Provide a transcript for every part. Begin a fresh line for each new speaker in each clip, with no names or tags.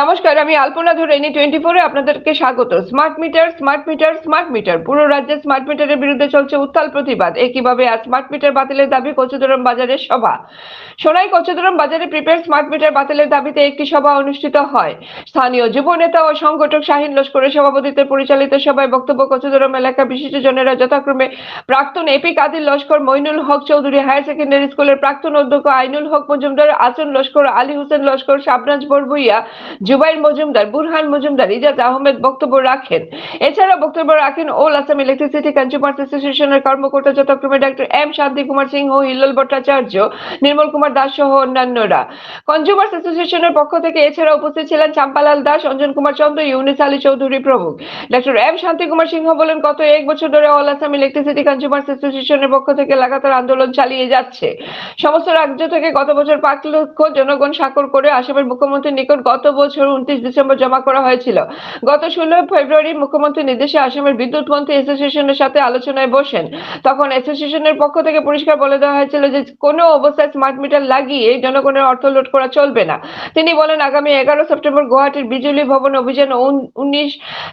নমস্কার, আমি আলপনা ধরে এনি টোয়েন্টি ফোরে আপনাদেরকে স্বাগত। Smart meter smart meter smart meter পুরো রাজ্যে স্মার্ট মিটারের বিরুদ্ধে চলছে উত্তাল প্রতিবাদ। একইভাবে আজ স্মার্ট মিটার বাতিলের দাবি কচুদরম বাজারের সভা? সোনাই কচুদরম বাজারে প্রিপেড স্মার্ট মিটার বাতিলের দাবিতে একটি সভা অনুষ্ঠিত হয়। স্থানীয় যুব নেতা ও সংগঠক শাহিন লস্করের সভাপতিত্বে পরিচালিত সভায় বক্তব্য কচুদরম এলাকা বিশিষ্টজনেরা যথাক্রমে প্রাক্তন AP Kadir Laskar, Mainul Haque Chowdhury higher secondary স্কুলের প্রাক্তন অধ্যক্ষ আইনুল হক মজুমদার আচন লস্কর, আলী হোসেন লস্কর, শাবনাজ বরবুইয়া জুবাইর মজুমদার, বুরহান মজুমদার, ইজাজ আহমেদ বক্তব্য রাখেন। এছাড়া বক্তব্য রাখেন ওল আসাম ইলেকট্রিসিটি কনজিউমার্স অ্যাসোসিয়েশনের কর্মকর্তা যথাক্রমে ডক্টর এম শান্তি কুমার সিংহ হিল্লোল ভট্টাচার্য, নির্মল কুমার দাস সহ অন্যান্যরা। কনজিউমার্স অ্যাসোসিয়েশনের পক্ষ থেকে এছাড়া উপস্থিত ছিলেন চাম্পালাল দাস, অঞ্জন কুমার চন্দ্র, ইউনিস আলী চৌধুরী প্রমুখ। ডক্টর এম শান্তি কুমার সিংহ বলেন, গত এক বছর ধরে অল আসাম ইলেকট্রিসিটি কনজিউমার্স অ্যাসোসিয়েশনের পক্ষ থেকে লাগাতার আন্দোলন চালিয়ে যাচ্ছে। সমস্ত রাজ্য থেকে গত বছর পাঁচ লক্ষ জনগণ স্বাক্ষর করে আসামের মুখ্যমন্ত্রীর নিকট গত বছর উনত্রিশ ডিসেম্বর জমা করা হয়েছিল। গত ষোলো ফেব্রুয়ারি মুখ্যমন্ত্রীর নির্দেশে আসামের বিদ্যুৎ মন্ত্রী অ্যাসোসিয়েশনের সাথে আলোচনায় বসেন। তখন অ্যাসোসিয়েশনের পক্ষ থেকে পরিষ্কার বলে দেওয়া হয়েছিল যে, কোনো অবস্থায় স্মার্ট মিটার লাগিয়ে জনগণের অর্থ লোড করা চলবে না। তিনি বলেন, আগামী এগারো সেপ্টেম্বর গুয়াহাটির বিজুলি ভবন অভিযান উনিশ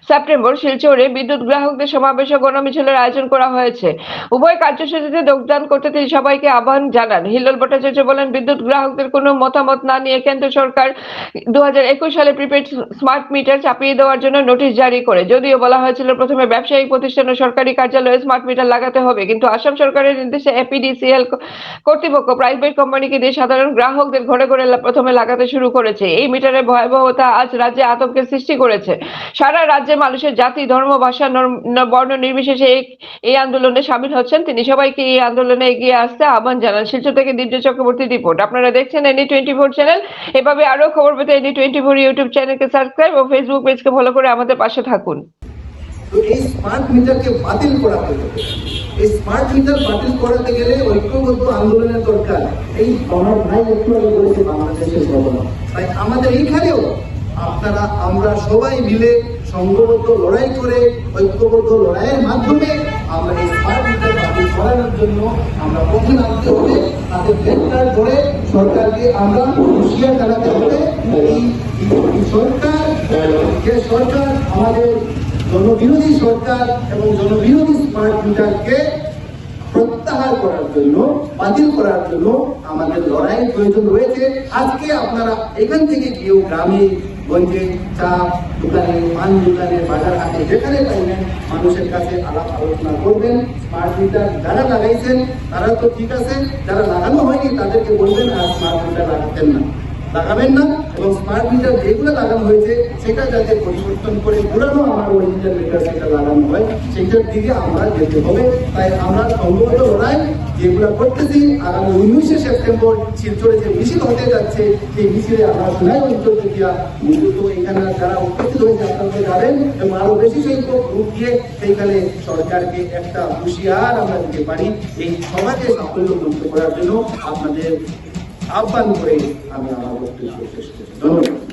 সেপ্টেম্বর শিলচরে বিদ্যুৎ গ্রাহকদের সমাবেশ ও গণমিছিলের আয়োজন করা হয়েছে। উভয় কার্যসূচিতে যোগদান করতে তিনি সবাইকে আহ্বান জানান। হিল্লোল ভট্টাচার্য বলেন, বিদ্যুৎ গ্রাহকদের কোনো মতামত না নিয়ে কেন্দ্র সরকার দু হাজার একুশ সালে প্রিপেড স্মার্ট মিটার চাপিয়ে দেওয়ার জন্য নোটিশ জারি করে। যদিও বলা হয়েছিল প্রথমে ব্যবসায়িক প্রতিষ্ঠান ও সরকারি কার্যালয়ে স্মার্ট মিটার লাগাতে হবে, কিন্তু আসাম সরকারের নির্দেশে এপিডিসিএল কর্তৃপক্ষ প্রাইভেট কোম্পানিকে দিয়ে সাধারণ গ্রাহকদের ঘরে ঘরে প্রথমে লাগাতে শুরু করেছে। এই মিটারের ভয়াবহতা আজ রাজ্যে আতঙ্কের সৃষ্টি করেছে। সারা রাজ্যে মানুষের জাতি, ধর্ম, ভাষা বর্ণ নির্বিশেষে এই আন্দোলনে সামিল হচ্ছেন। তিনি সবাইকে এই আন্দোলনে এগিয়ে আসতে আহ্বান জানান। শিলচর থেকে দিব্য চক্রবর্তী রিপোর্ট। আপনারা দেখছেন এনি টোয়েন্টি ফোর চ্যানেল এভাবে আরও খবর পেতে এনি টোয়েন্টি ফোর ইউটিউব চ্যানেলকে সাবস্ক্রাইব ও ফেসবুক পেজকে ফলো করে আমাদের পাশে থাকুন।
এই স্মার্ট মিটারকে বাতিল করাতে হবে। এই স্মার্ট মিটার বাতিল করাতে গেলে ঐক্যবদ্ধ আন্দোলনের দরকার। এই
আমার ভাই একটু আগে বলেছে বাংলাদেশের ঘটনা
তাই আমাদের এইখানেও আপনারা, আমরা সবাই মিলে সংঘবদ্ধ লড়াই করে, ঐক্যবদ্ধ লড়াইয়ের মাধ্যমে আমরা এই স্মার্ট মিটার বাতিল করানোর জন্য আমরা পথে নামতে হবে। তাদের গ্রেপ্তার করে সরকারকে আমরা হুঁশিয়ার জানাতে হবে সরকার, যে সরকার আমাদের জনবিরোধী সরকার এবং জনবিরোধী স্মার্ট মিটারকে প্রত্যাহার করার জন্য, বাতিল করার জন্য আমাদের লড়াইয়ের প্রয়োজন রয়েছে। আজকে আপনারা এখান থেকে গিয়েও গ্রামে গঞ্জে চা, দোকানে, পান দোকানে, বাজার হাটে, যেখানে পাইবেন, মানুষের কাছে আলাপ আলোচনা করবেন স্মার্ট মিটার যারা লাগাইছেন তারা তো ঠিক আছে যারা লাগানো হয়নি, তাদেরকে বলবেন আর স্মার্ট মিটার লাগাতেন না। লাগাবেন না এবং স্মার্ট মিটার যেগুলো লাগানো হয়েছে, সেটা যাতে পরিবর্তন করে পুরানো আমার অরিজিনাল মিটার সেটা লাগানো হয়, সেটার দিকে আমরা যেতে হবে। তাই আমরা সংগত লড়াই যেগুলো করতেছি, আগামী উনিশে সেপ্টেম্বর শিলচরে যে মিছিল হতে যাচ্ছে, সেই মিছিলে আমরা সোনাই অঞ্চল থেকে মূলত এখানে যারা উপস্থিত হয়েছে আপনারা যাবেন এবং আরও বেশি সংখ্যক গ্রুপ দিয়ে সেইখানে সরকারকে একটা হুঁশিয়ার আমরা দিতে পারি এই সমাজে সাফল্য মুক্ত করার জন্য আপনাদের আহ্বান করে আমি আমার বক্তব্য শেষ করছি ধন্যবাদ